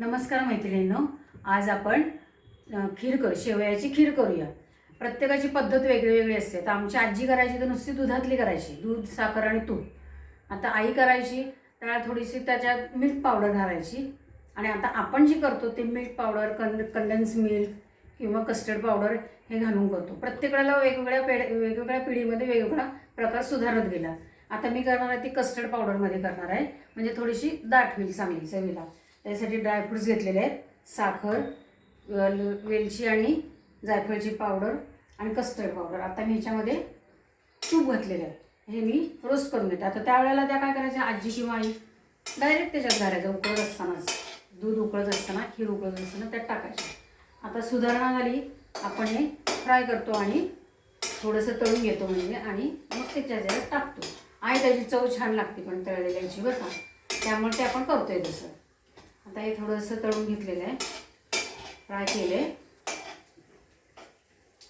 नमस्कार मैत्रिणींनो. आज आपण खीर कर शेवयाची खीर करूया. प्रत्येकाची पद्धत वेगळी वेगळी असते. तर आमची आजी करायची तर नुसती दुधातली करायची. दूध साखर आणि तूप. आता आई करायची त्याला थोडीशी त्याच्यात मिल्क पावडर घालायची. आणि आता आपण जी करतो ते मिल्क पावडर कं कंडेन्स मिल्क किंवा कस्टर्ड पावडर हे घालून करतो. प्रत्येकाला वेगवेगळ्या पेढ वेगवेगळ्या पिढीमध्ये वेगवेगळा प्रकार सुधारत गेला. आता मी करणार आहे ती कस्टर्ड पावडरमध्ये करणार आहे. म्हणजे थोडीशी दाट होईल चांगली चवीला. त्यासाठी ड्रायफ्रुट्स घेतलेले आहेत. साखर वेलची आणि जायफळची पावडर आणि कस्टर्ड पावडर आता मी ह्याच्यामध्ये तूप घातलेलं आहे. हे मी रोस्ट करून घेते. आता त्यावेळेला त्या काय करायच्या? आजी किंवा आई डायरेक्ट त्याच्यात घालायचं. उकळत असतानाच. दूध उकळत असताना खीर उकळत असताना त्यात टाकायचं. आता सुधारणा झाली. आपण हे फ्राय करतो आणि थोडंसं तळून घेतो म्हणजे आणि मग ते त्याच्यात टाकतो. आणि त्याची चव छान लागते पण तळलेल्याची बरं का? त्यामुळे ते आपण करतोय तसं. आता हे थोडंसं तळून घेतलेलं आहे. फ्राय केले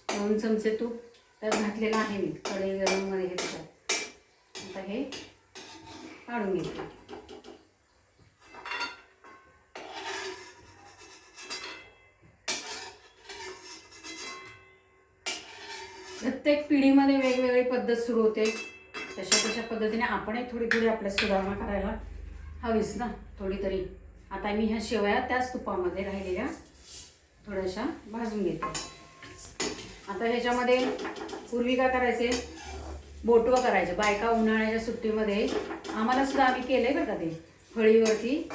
दोन चमचे तूप त्यात घातलेलं आहे मी. कढई गरममध्ये हे त्याच्यात. आता हे काढून घेतलं प्रत्येक पिढीमध्ये वेगवेगळी पद्धत सुरू होते. तशा तशा पद्धतीने आपणही थोडी थोडी आपल्या सुधारणा करायला हवीच ना? थोडी तरी. आता मी ह्या शेवया त्याच तुपामध्ये राहिलेल्या थोड्याशा भाजून घेते. आता ह्याच्यामध्ये पूर्वी काय करायचे? बोटवं करायचे. बायका उन्हाळ्याच्या सुट्टीमध्ये आम्हाला सुद्धा आम्ही केलं बरं का ते. फळीवरती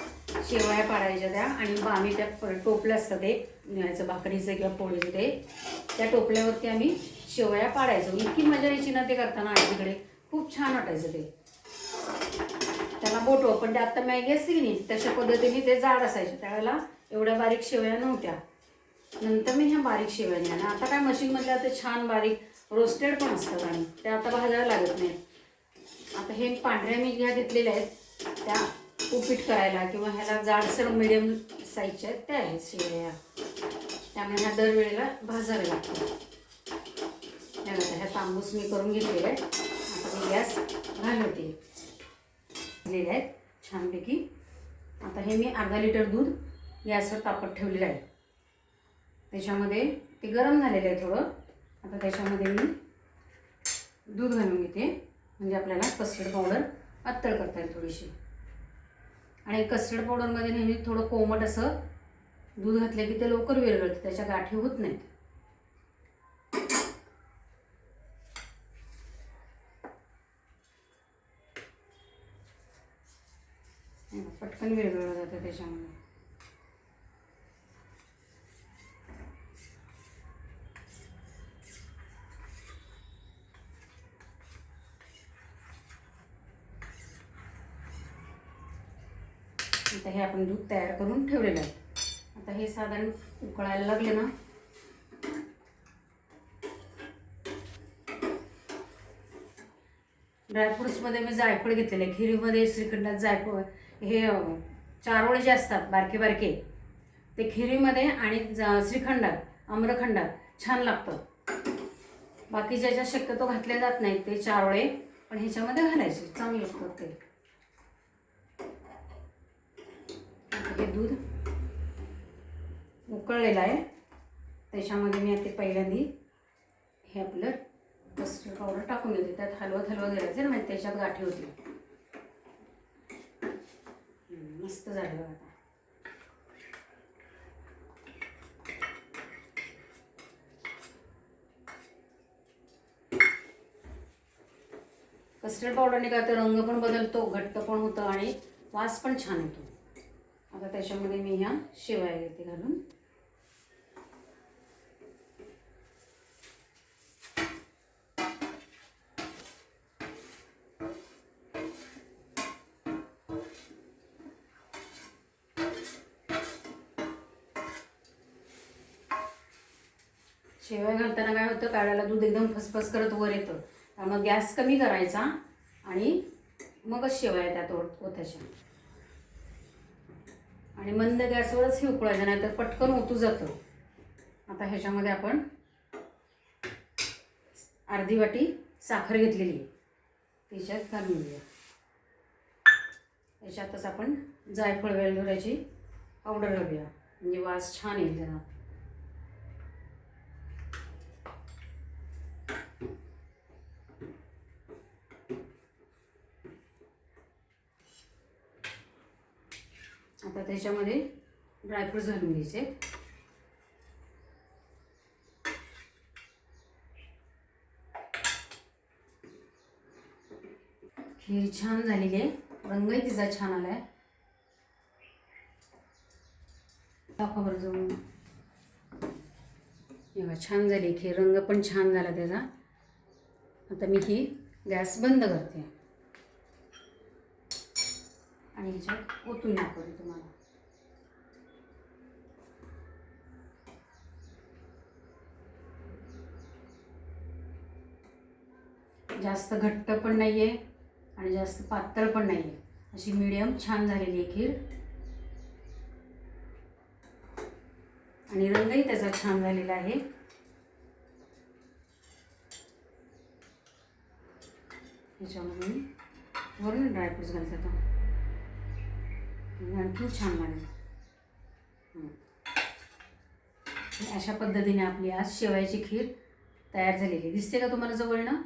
शेवया पाडायच्या त्या आणि मग आम्ही त्या टोपलं असतं ते ह्याचं भाकरीचं किंवा पोळीचं ते त्या टोपल्यावरती आम्ही शेवया पाडायचो. इतकी मजा यायची ना ते करताना आजीकडे खूप छान वाटायचं ते. त्याला बोटवं पण ते आता मॅगी असते की नाही तशा पद्धतीने ते जाड असायचे. त्यावेळेला एवढ्या बारीक शेवया नव्हत्या. नंतर मी ह्या बारीक शेवया ना आता काय मशीनमधल्या ते छान बारीक रोस्टेड पण असतात आणि ते आता भाजायला लागत नाहीत. आता हे पांढऱ्या मी ह्या घेतलेल्या आहेत. त्या उपीट करायला किंवा ह्याला जाडसर मिडियम साईजच्या आहेत त्या आहेत शेवया. त्यामुळे ह्या दरवेळेला भाजाव्या लागतात. ह्या ह्या तांबूस मी करून घेतलेले आहेत. आता मी गॅस घालवते. भाजलेले आहेत छानपैकी. आता हे मी अर्धा लिटर दूध गॅसवर तापत ठेवलेलं आहे. त्याच्यामध्ये ते गरम झालेलं आहे थोडं. आता त्याच्यामध्ये मी दूध घालून घेते. म्हणजे आपल्याला कस्टर्ड पावडर अत्तळ करता येईल थोडीशी. आणि कस्टर्ड पावडरमध्ये नेहमी थोडं कोमट असं दूध घातलं की ते लवकर विरघळतं. त्याच्या गाठी होत नाहीत. पटकन विरघळलं जातं त्याच्यामध्ये आता हे आपण दूध तयार करून ठेवलेलं आहे. आता हे साधारण उकळायला लागले ना ड्रायफ्रुट्समध्ये मी जायफळ घेतलेले आहे. खिरीमध्ये श्रीखंडात जायफळ हे चारोळे जे असतात बारके बारके ते खिरीमध्ये आणि श्रीखंडात आम्रखंडात छान लागतं. बाकी ज्याच्या शक्यतो घातले जात नाहीत ते चारोळे पण ह्याच्यामध्ये घालायचे चांगलं लागतं ते. हे दूध उकळलेलं आहे. त्याच्यामध्ये मी आता पहिल्यांदी हे आपलं कस्टर्ड पावडर टाकून घेते त्यात हलवत हलवत घालायचं ना म्हणजे त्याच्यात गाठी होती मस्त झालं बघा आता. कस्टर्ड पावडरने काय तर रंग पण बदलतो घट्ट पण होतं आणि वास पण छान येतो. आता त्याच्यामध्ये मी ह्या शिवाय घेते घालून. शेवया घालताना काय होतं? काढायला दूध एकदम फसफस करत वर येतं. त्यामुळे गॅस कमी करायचा आणि मगच शेवया त्यात ओत ओतायच्या आणि मंद गॅसवरच हे उकळायचं नाही तर पटकन ओतू जातं. आता ह्याच्यामध्ये आपण अर्धी वाटी साखर घेतलेली आहे. त्याच्यात घालून घेऊया. याच्यातच आपण जायफळ वेलदोड्याची पावडर घालूया. म्हणजे वास छान येईल त्याला आता त्याच्यामध्ये ड्रायफ्रूट्स घालून घ्यायचे. खीर छान झालेली आहे. रंगही तिचा छान आलाय. दाखवा जाऊन. बघा छान झाली खीर. रंग पण छान झाला त्याचा. आता मी ही गॅस बंद करते. आणि ह्याच्यात ओतून दाखवते तुम्हाला. जास्त घट्ट पण नाही आहे आणि जास्त पातळ पण नाही आहे अशी मिडियम छान झालेली आहे खीर. आणि रंगही त्याचा छान झालेला आहे. ह्याच्यामध्ये वरून ड्रायफ्रूट्स घालतात आणखी छान लागेल. अशा पद्धतीने आपली आज शेवयाची खीर तयार झालेली आहे. दिसते का तुम्हाला जवळनं